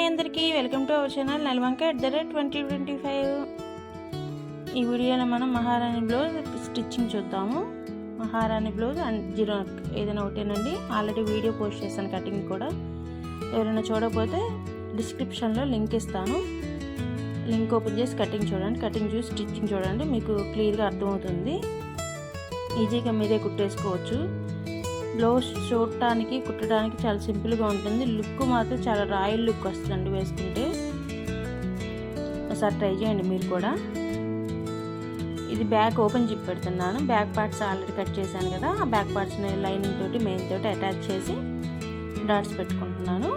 Hi అందరికీ welcome to our channel నల్వంక at the rate twenty twenty five. ఈ వీడియోలో మనం మహారాణి బ్లౌజ్ స్టిచ్చింగ్ చూద్దాము. మహారాణి బ్లౌజ్ అండ్ జీరో ఏదైనా ఒకటేనండి. ఆల్రెడీ వీడియో పోస్ట్ చేశాను కటింగ్ కూడా. ఎవరైనా చూడకపోతే డిస్క్రిప్షన్లో లింక్ ఇస్తాను. లింక్ ఓపెన్ చేసి కటింగ్ చూడండి. కటింగ్ చూసి స్టిచ్చింగ్ చూడండి. మీకు క్లియర్గా అర్థమవుతుంది. ఈజీగా మీరే కుట్టేసుకోవచ్చు. బ్లౌజ్ చూడటానికి కుట్టడానికి చాలా సింపుల్గా ఉంటుంది. లుక్ మాత్రం చాలా రాయల్ లుక్ వస్తుందండి వేసుకుంటే. ఒకసారి ట్రై చేయండి మీరు కూడా. ఇది బ్యాక్ ఓపెన్ జిప్ పెడుతున్నాను. బ్యాక్ పార్ట్స్ ఆల్రెడీ కట్ చేశాను కదా. ఆ బ్యాక్ పార్ట్స్ని లైనింగ్ తోటి మెయిన్ తోటి అటాచ్ చేసి డాట్స్ పెట్టుకుంటున్నాను.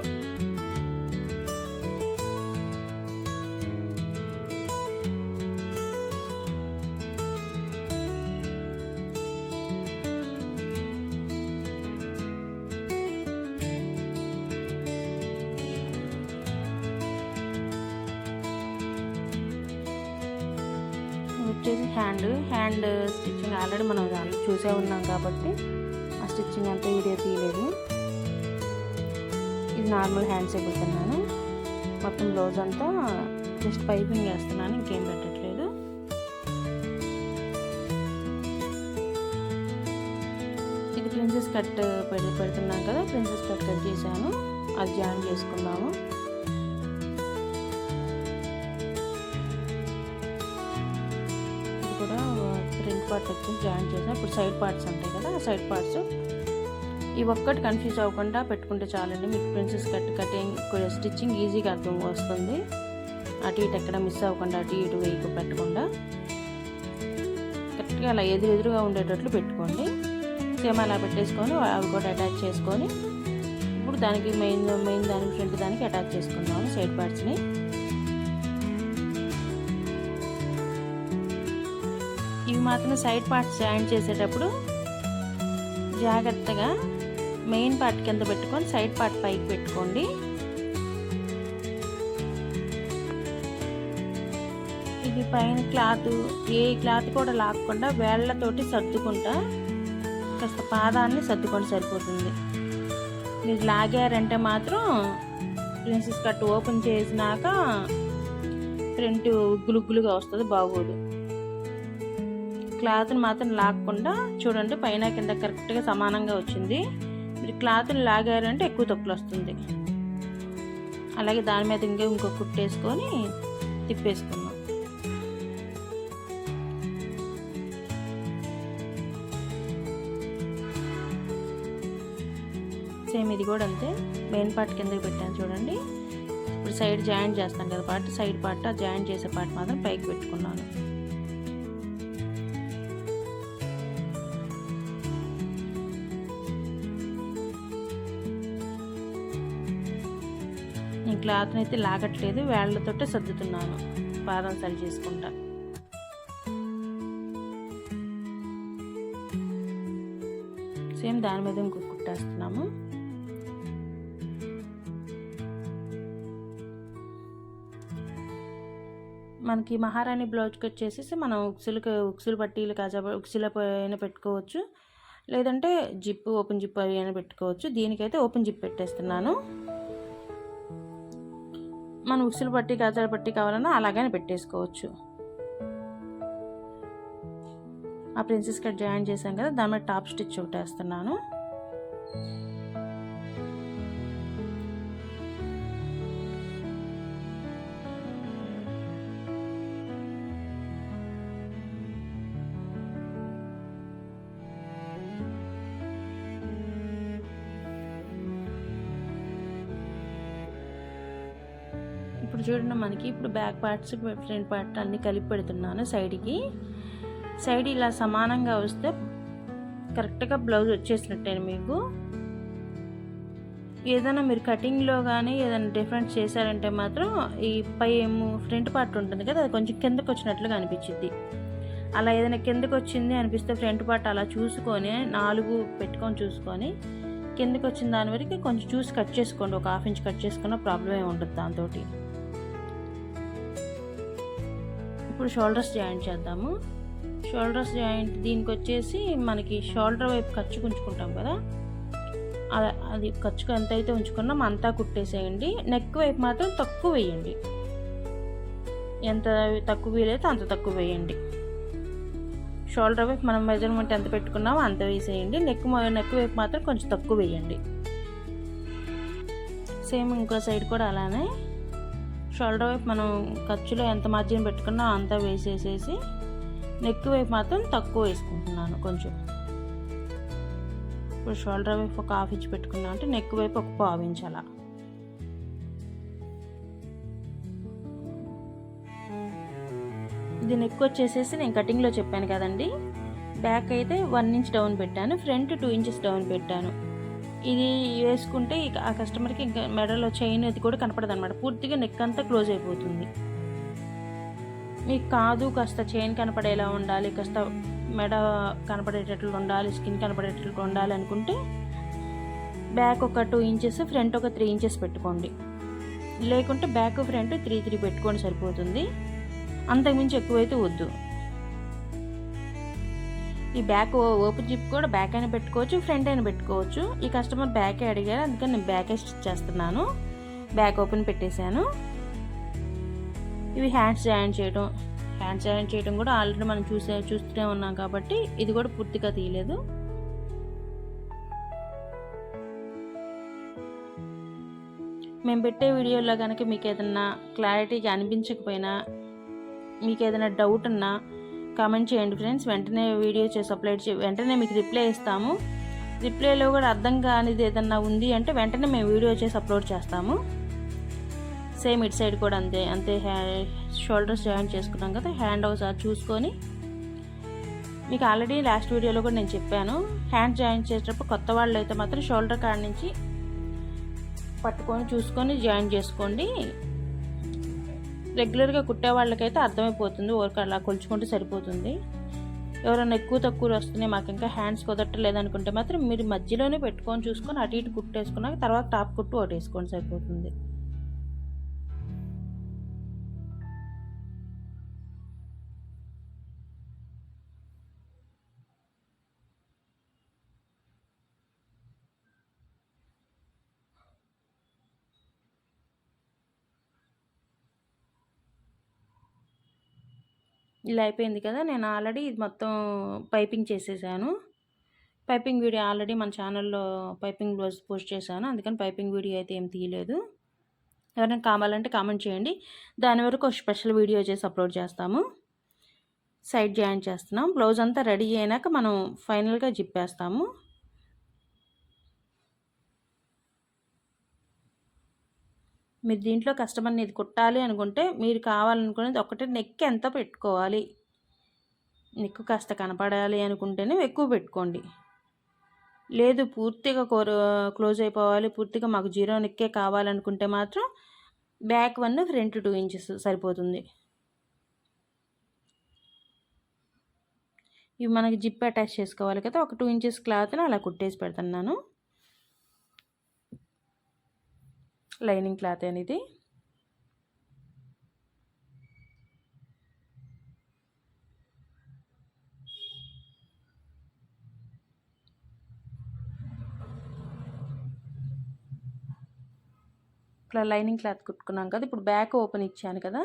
వచ్చేసి హ్యాండ్ హ్యాండ్ స్టిచ్చింగ్ ఆల్రెడీ మనం చూసే ఉన్నాం కాబట్టి ఆ స్టిచ్చింగ్ అంతా వీడియో తీయలేదు. ఇది నార్మల్ హ్యాండ్స్ ఎక్కుతున్నాను మొత్తం బ్లౌజ్ అంతా జస్ట్ పైపింగ్ వేస్తున్నాను ఇంకేం పెట్టట్లేదు. ఇది ప్రిన్సెస్ కట్ పెడుతున్నాం కదా ప్రిన్సెస్ కట్ కట్ చేశాను. అది జాయిన్ చేసుకున్నాము పార్ట్ వచ్చి జాయిన్ చేసాం ఇప్పుడు సైడ్ పార్ట్స్ ఉంటాయి కదా ఆ సైడ్ పార్ట్స్. ఇవి ఒక్కటి కన్ఫ్యూజ్ అవ్వకుండా పెట్టుకుంటే చాలండి. మీకు ప్రిన్సెస్ కట్ కటింగ్ స్టిచ్చింగ్ ఈజీగా అర్థం వస్తుంది. అటు ఇటు ఎక్కడ మిస్ అవ్వకుండా అటు ఇటు వేయకు పెట్టకుండా. కరెక్ట్గా అలా ఎదురు ఎదురుగా ఉండేటట్లు పెట్టుకోండి. సేమ్ అలా పెట్టేసుకొని అవి కూడా అటాచ్ చేసుకొని ఇప్పుడు దానికి మెయిన్ మెయిన్ దానికి ఫ్రంట్ దానికి అటాచ్ చేసుకుందాము సైడ్ పార్ట్స్ని. మాత్రం సైడ్ పార్ట్స్ జాయిన్ చేసేటప్పుడు జాగ్రత్తగా మెయిన్ పార్ట్ కింద పెట్టుకొని సైడ్ పార్ట్ పైకి పెట్టుకోండి. ఇది పైన క్లాత్ ఏ క్లాత్ కూడా లాక్కుండా వేళ్ళతోటి సర్దుకుంటా కాస్త పాదాన్ని సర్దుకొని సరిపోతుంది. మీరు లాగారంటే మాత్రం ప్రిన్సెస్ కట్ ఓపెన్ చేసినాక ప్రింట్ ఉగ్గులుగ్గులుగా వస్తుంది బాగోదు. క్లాత్ని మాత్రం లాగకుండా చూడండి పైన కింద కరెక్ట్గా సమానంగా వచ్చింది. మీరు క్లాత్ని లాగారంటే ఎక్కువ తప్పులు వస్తుంది. అలాగే దాని మీద ఇంకా ఇంకో కుట్టేసుకొని తిప్పేసుకున్నాం సేమ్ ఇది కూడా అంతే. మెయిన్ పార్ట్ కిందకి పెట్టాను చూడండి. ఇప్పుడు సైడ్ జాయింట్ చేస్తాను కదా పార్ట్ సైడ్ పార్ట్ ఆ జాయింట్ చేసే పార్ట్ మాత్రం పైకి పెట్టుకున్నాను. నేను క్లాత్ని అయితే లాగట్లేదు వేళ్ళతోటే సర్దుతున్నాను. పాదం సరి చేసుకుంటా. సేమ్ దాని మీద ఇంకొక కుట్టేస్తున్నాము. మనకి మహారాణి బ్లౌజ్కి వచ్చేసి మనం ఉక్సులకి ఉక్సులు పట్టీలు కాజా ఉక్సుల పైన పెట్టుకోవచ్చు. లేదంటే జిప్ ఓపెన్ జిప్ అవి అయినా పెట్టుకోవచ్చు. దీనికైతే ఓపెన్ జిప్ పెట్టేస్తున్నాను. మనం ఉసులు పట్టి కాజాల పట్టి కావాలన్నా అలాగనే పెట్టేసుకోవచ్చు. ఆ ప్రిన్సెస్ కట్ జాయిన్ చేశాం కదా దాని మీద టాప్ స్టిచ్ ఒకటి వేస్తున్నాను ఇప్పుడు చూడండి మనకి ఇప్పుడు బ్యాక్ పార్ట్స్ ఫ్రంట్ పార్ట్ అన్నీ కలిపి పెడుతున్నాను సైడ్కి సైడ్ ఇలా సమానంగా వస్తే కరెక్ట్గా బ్లౌజ్ వచ్చేసినట్టే మీకు? ఏదైనా మీరు కటింగ్లో కానీ ఏదైనా డిఫరెంట్ చేశారంటే మాత్రం ఈ పై ఏమో ఫ్రంట్ పార్ట్ ఉంటుంది కదా అది కొంచెం కిందకు వచ్చినట్లుగా అనిపించింది అలా ఏదైనా కిందకు వచ్చింది అనిపిస్తే ఫ్రంట్ పార్ట్ అలా చూసుకొని నాలుగు పెట్టుకొని చూసుకొని కిందకి వచ్చిన దాని వరకు కొంచెం చూసి కట్ చేసుకోండి. ఒక హాఫ్ ఇంచ్ కట్ చేసుకున్న ప్రాబ్లం ఏమి ఉంటుంది దాంతో ఇప్పుడు షోల్డర్స్ జాయింట్ చేద్దాము. షోల్డర్స్ జాయింట్ దీనికి వచ్చేసి మనకి షోల్డర్ వైపు ఖర్చు ఉంచుకుంటాం కదా. అది ఖర్చుకు ఎంత అయితే ఉంచుకున్నాం అంతా కుట్టేసేయండి. నెక్ వైపు మాత్రం తక్కువ వేయండి. ఎంత తక్కువ వీలైతే అంత తక్కువ వేయండి. షోల్డర్ వైపు మనం మెజర్మెంట్ ఎంత పెట్టుకున్నామో అంత వేసేయండి. నెక్ నెక్ వైపు మాత్రం కొంచెం తక్కువ వేయండి. సేమ్ ఇంకో సైడ్ కూడా అలానే షోల్డర్ వైపు మనం ఖర్చులో ఎంత మార్జిన్ పెట్టుకున్నా అంతా వేసేసేసి నెక్ వైపు మాత్రం తక్కువ వేసుకుంటున్నాను కొంచెం. ఇప్పుడు షోల్డర్ వైపు ఒక హాఫ్ ఇంచ్ పెట్టుకున్నా అంటే నెక్ వైపు ఒక పావు ఇంచ్ అలా. ఇది నెక్ వచ్చేసేసి నేను కటింగ్లో చెప్పాను కదండి. బ్యాక్ అయితే వన్ ఇంచ్ డౌన్ పెట్టాను ఫ్రంట్ టూ ఇంచెస్ డౌన్ పెట్టాను. ఇది వేసుకుంటే ఆ కస్టమర్కి ఇంకా మెడలో చైన్ అది కూడా కనపడదు అనమాట పూర్తిగా నెక్ అంతా క్లోజ్ అయిపోతుంది. మీకు కాదు కాస్త చైన్ కనపడేలా ఉండాలి కాస్త మెడ కనపడేటట్లు ఉండాలి స్కిన్ కనపడేటట్లు ఉండాలి అనుకుంటే బ్యాక్ ఒక టూ ఇంచెస్ ఫ్రంట్ ఒక త్రీ ఇంచెస్ పెట్టుకోండి. లేకుంటే బ్యాక్ ఫ్రంట్ త్రీ త్రీ పెట్టుకోండి సరిపోతుంది. అంతకుమించి ఎక్కువైతే వద్దు. ఈ బ్యాక్ ఓపెన్ జిప్ కూడా బ్యాక్ అయినా పెట్టుకోవచ్చు ఫ్రంట్ అయినా పెట్టుకోవచ్చు. ఈ కస్టమర్ బ్యాకే అడిగారు అందుకని నేను బ్యాకే స్టిచ్ చేస్తున్నాను. బ్యాక్ ఓపెన్ పెట్టేశాను. ఇవి హ్యాండ్స్ జాయిన్ చేయడం హ్యాండ్స్ జాయిన్ చేయడం కూడా ఆల్రెడీ మనం చూసే చూస్తూనే ఉన్నాం కాబట్టి ఇది కూడా పూర్తిగా తీయలేదు. మేము పెట్టే వీడియోలో కనుక మీకు ఏదన్నా క్లారిటీగా అనిపించకపోయినా మీకు ఏదైనా డౌట్ ఉన్నా కామెంట్ చేయండి ఫ్రెండ్స్ వెంటనే వీడియో చేసి అప్లోడ్ చే వెంటనే మీకు రిప్లై ఇస్తాము. రిప్లైలో కూడా అర్థం కానిది ఏదన్నా ఉంది అంటే వెంటనే మేము వీడియో చేసి అప్లోడ్ చేస్తాము. సేమ్ ఇటు సైడ్ కూడా అంతే. అంతే హ్యా షోల్డర్స్ జాయిన్ చేసుకున్నాం కదా హ్యాండ్ ఒకసారి చూసుకొని. మీకు ఆల్రెడీ లాస్ట్ వీడియోలో కూడా నేను చెప్పాను. హ్యాండ్ జాయిన్ చేసేటప్పుడు కొత్త వాళ్ళు అయితే మాత్రం షోల్డర్ కాడ నుంచి పట్టుకొని చూసుకొని జాయిన్ చేసుకోండి. రెగ్యులర్గా కుట్టే వాళ్ళకైతే అర్థమైపోతుంది. ఊరికి అలా కొలుచుకుంటే సరిపోతుంది. ఎవరైనా ఎక్కువ తక్కువ వస్తున్నాయి మాకు ఇంకా హ్యాండ్స్ కుదరట్లేదు అనుకుంటే మాత్రం మీరు మధ్యలోనే పెట్టుకొని చూసుకొని అటు ఇటు కుట్టేసుకున్నాక తర్వాత టాప్ కుట్టు ఒకటి వేసుకోండి సరిపోతుంది. ఇలా అయిపోయింది కదా నేను ఆల్రెడీ ఇది మొత్తం పైపింగ్ చేసేసాను. పైపింగ్ వీడియో ఆల్రెడీ మన ఛానల్లో పైపింగ్ బ్లౌజ్ పోస్ట్ చేశాను అందుకని పైపింగ్ వీడియో అయితే ఏం తీయలేదు. ఎవరైనా కావాలంటే కామెంట్ చేయండి. దాని వరకు ఒక స్పెషల్ వీడియో చేసి అప్లోడ్ చేస్తాము. సైడ్ జాయిన్ చేస్తున్నాం. బ్లౌజ్ అంతా రెడీ అయినాక మనం ఫైనల్గా జిప్పేస్తాము. మీరు దీంట్లో కస్టమర్ ఇది కుట్టాలి అనుకుంటే మీరు కావాలనుకునేది ఒకటి నెక్ ఎంత పెట్టుకోవాలి? నెక్ కాస్త కనపడాలి అనుకుంటేనే ఎక్కువ పెట్టుకోండి. లేదు పూర్తిగా కోర క్లోజ్ అయిపోవాలి పూర్తిగా మాకు జీరో నెక్కే కావాలనుకుంటే మాత్రం back one front two inches సరిపోతుంది. ఇవి మనకి జిప్ అటాచ్ చేసుకోవాలి కదా ఒక టూ ఇంచెస్ క్లాత్ని అలా కుట్టేసి పెడుతున్నాను. లైనింగ్ క్లాత్ అనేది. ఇట్లా లైనింగ్ క్లాత్ కుట్టుకున్నాం కదా ఇప్పుడు బ్యాక్ ఓపెన్ ఇచ్చాను కదా.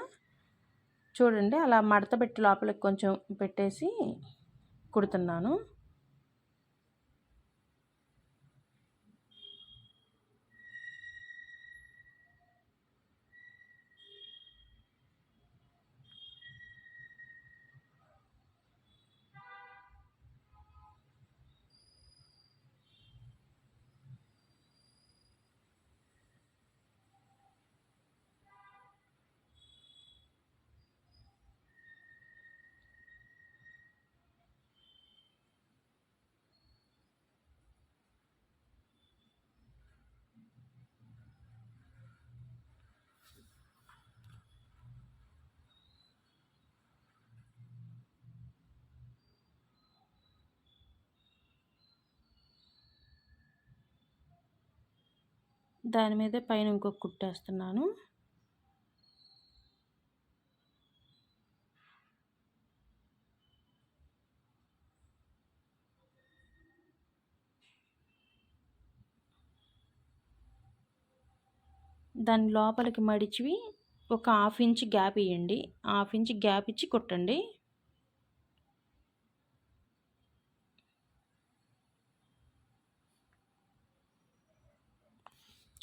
చూడండి అలా మడత పెట్టి లోపలికి కొంచెం పెట్టేసి కుడుతున్నాను. దాని మీద పైన ఇంకొక కుట్టేస్తున్నాను దాని లోపలికి మడిచివి ఒక హాఫ్ ఇంచ్ గ్యాప్ ఇవ్వండి హాఫ్ ఇంచ్ గ్యాప్ ఇచ్చి కుట్టండి.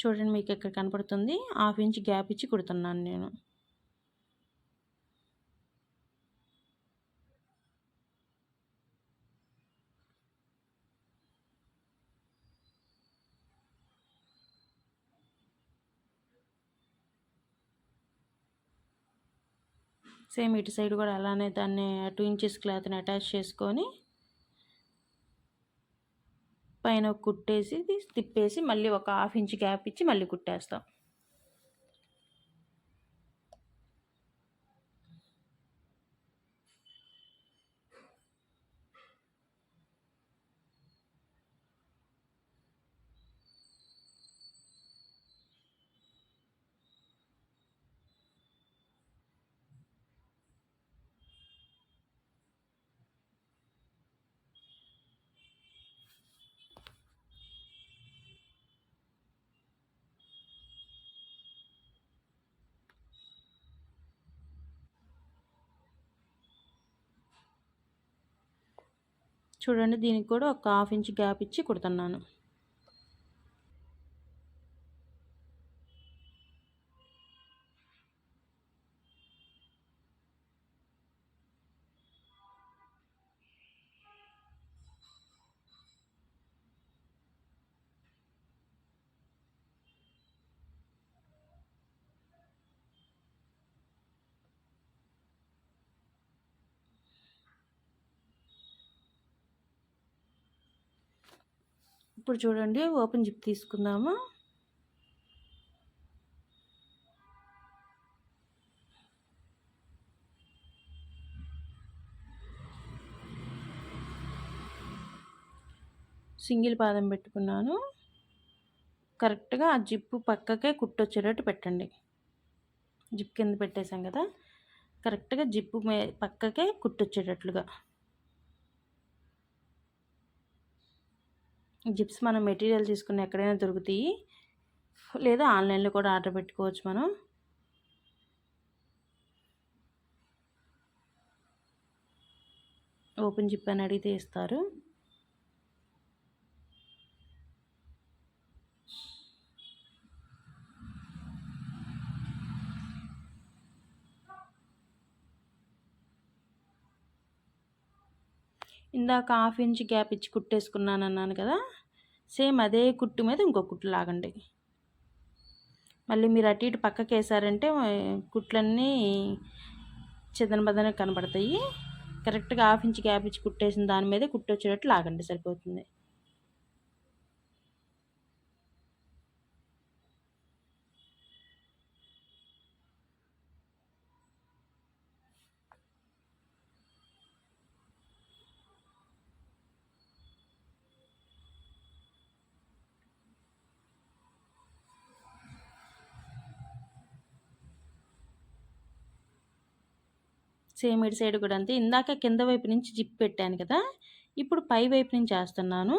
చూడండి మీకు ఇక్కడ కనపడుతుంది. హాఫ్ ఇంచ్ గ్యాప్ ఇచ్చి కుడుతున్నాను నేను. సేమ్ ఇటు సైడ్ కూడా అలానే దాన్ని టూ ఇంచెస్ క్లాత్ని అటాచ్ చేసుకొని పైన కుట్టేసి తిప్పేసి మళ్ళీ ఒక హాఫ్ ఇంచ్ గ్యాప్ ఇచ్చి మళ్ళీ కుట్టేస్తాం. చూడండి దీనికి కూడా ఒక హాఫ్ ఇంచ్ గ్యాప్ ఇచ్చి కుడుతున్నాను. ఇప్పుడు చూడండి ఓపెన్ జిప్ తీసుకుందాము. సింగిల్ పాదం పెట్టుకున్నాను. కరెక్ట్గా ఆ జిప్పు పక్కకే కుట్టొచ్చేటట్టు పెట్టండి. జిప్ కింద పెట్టేశాం కదా? కరెక్ట్గా జిప్పు పక్కకే కుట్టొచ్చేటట్లుగా. జిప్స్ మనం మెటీరియల్ తీసుకుని ఎక్కడైనా దొరుకుతాయి. లేదా ఆన్లైన్లో కూడా ఆర్డర్ పెట్టుకోవచ్చు మనం. ఓపెన్ జిప్ అని అడిగితే ఇస్తారు. ఇందాక హాఫ్ ఇంచ్ గ్యాప్ ఇచ్చి కుట్టేసుకున్నాను అన్నాను కదా సేమ్ అదే కుట్టు మీద ఇంకో కుట్టు లాగండి. మళ్ళీ మీరు అటు ఇటు పక్కకి వేసారంటే కుట్లన్నీ చిదన బదన కనబడతాయి కరెక్ట్గా హాఫ్ ఇంచ్ గ్యాప్ ఇచ్చి కుట్టేసిన దాని మీద కుట్టు వచ్చేటట్టు లాగండి సరిపోతుంది. సేమ్ ఇటు సైడ్ కూడా అంతే. ఇందాక కింద వైపు నుంచి జిప్ పెట్టాను కదా ఇప్పుడు పై వైపు నుంచి వేస్తున్నాను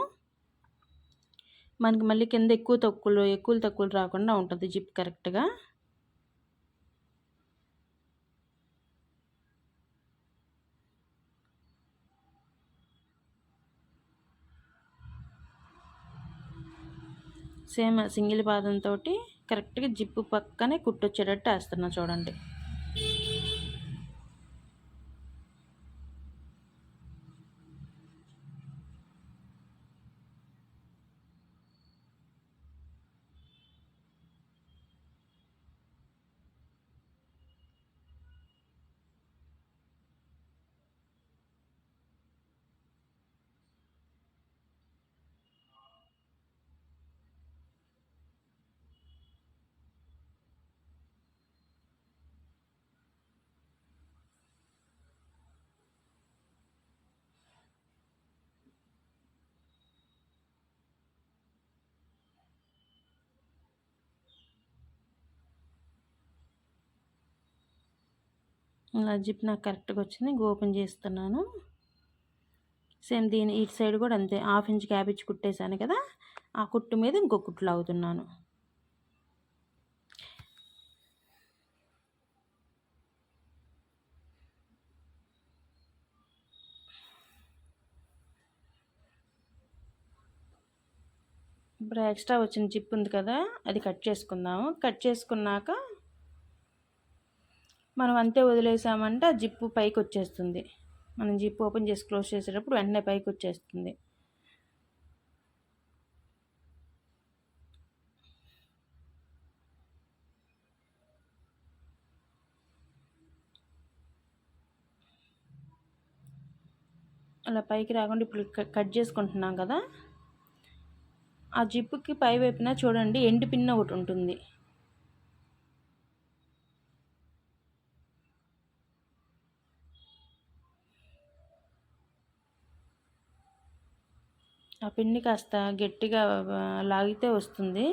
మనకి మళ్ళీ కింద ఎక్కువ తక్కువలు ఎక్కువ తక్కువలు రాకుండా ఉంటుంది జిప్ కరెక్ట్గా. సేమ్ సింగిల్ పాదంతో కరెక్ట్గా జిప్పు పక్కనే కుట్టొచ్చేటట్టు వేస్తున్నా చూడండి. ఇలా జిప్ నాకు కరెక్ట్గా వచ్చింది. ఓపెన్ చేస్తున్నాను. సేమ్ దీని ఇటు సైడ్ కూడా అంతే. హాఫ్ ఇంచ్ క్యాబేజ్ కుట్టేశాను కదా. ఆ కుట్టు మీద ఇంకో కుట్లు అవుతున్నాను. ఇప్పుడు ఎక్స్ట్రా వచ్చిన జిప్ ఉంది కదా. అది కట్ చేసుకుందాము. కట్ చేసుకున్నాక మనం అంతే వదిలేసామంటే ఆ జిప్పు పైకి వచ్చేస్తుంది మనం జిప్ ఓపెన్ చేసి క్లోజ్ చేసేటప్పుడు వెంటనే పైకి వచ్చేస్తుంది అలా పైకి రాకుండా ఇప్పుడు కట్ చేసుకుంటున్నాం కదా. ఆ జిప్పుకి పై వైపున చూడండి ఎండు పిన్ ఒకటి ఉంటుంది ఆ పిండి కాస్త గట్టిగా లాగితే వస్తుంది.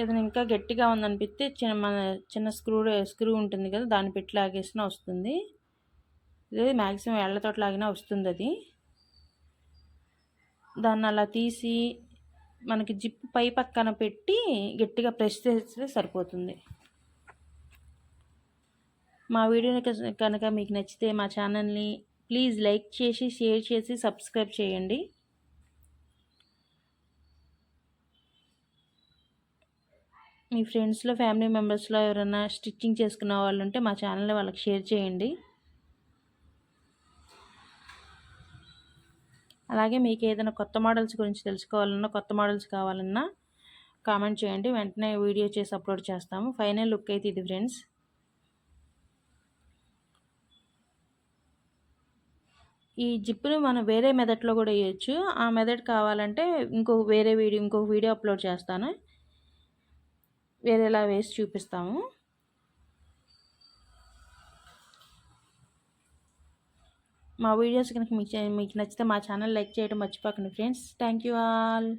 ఏదైనా ఇంకా గట్టిగా ఉందనిపిస్తే చిన్న మన చిన్న స్క్రూ స్క్రూ ఉంటుంది కదా దాన్ని పెట్టి లాగేసినా వస్తుంది. ఇది మ్యాక్సిమం ఎళ్ళతోట లాగినా వస్తుంది అది. దాన్ని అలా తీసి మనకి జిప్ పై పక్కన పెట్టి గట్టిగా ప్రెస్ చేస్తే సరిపోతుంది. మా వీడియో కనుక మీకు నచ్చితే మా ఛానల్ని ప్లీజ్ లైక్ చేసి షేర్ చేసి సబ్స్క్రైబ్ చేయండి. మీ ఫ్రెండ్స్లో ఫ్యామిలీ మెంబర్స్లో ఎవరైనా స్టిచ్చింగ్ చేసుకున్న వాళ్ళు ఉంటే మా ఛానల్లో వాళ్ళకి షేర్ చేయండి. అలాగే మీకు ఏదైనా కొత్త మోడల్స్ గురించి తెలుసుకోవాలన్నా కొత్త మోడల్స్ కావాలన్నా కామెంట్ చేయండి. వెంటనే వీడియో చేసి అప్లోడ్ చేస్తాము. ఫైనల్ లుక్ అయితే ఇది ఫ్రెండ్స్. ఈ జిప్పుని మనం వేరే మెథడ్లో కూడా వేయచ్చు. ఆ మెథడ్ కావాలంటే ఇంకో వేరే వీడియో ఇంకొక వీడియో అప్లోడ్ చేస్తాను. వేరేలా వేసి చూపిస్తాము. మా వీడియోస్ కనుక మీకు మీకు నచ్చితే మా ఛానల్ లైక్ చేయడం మర్చిపోకండి ఫ్రెండ్స్. Thank you all.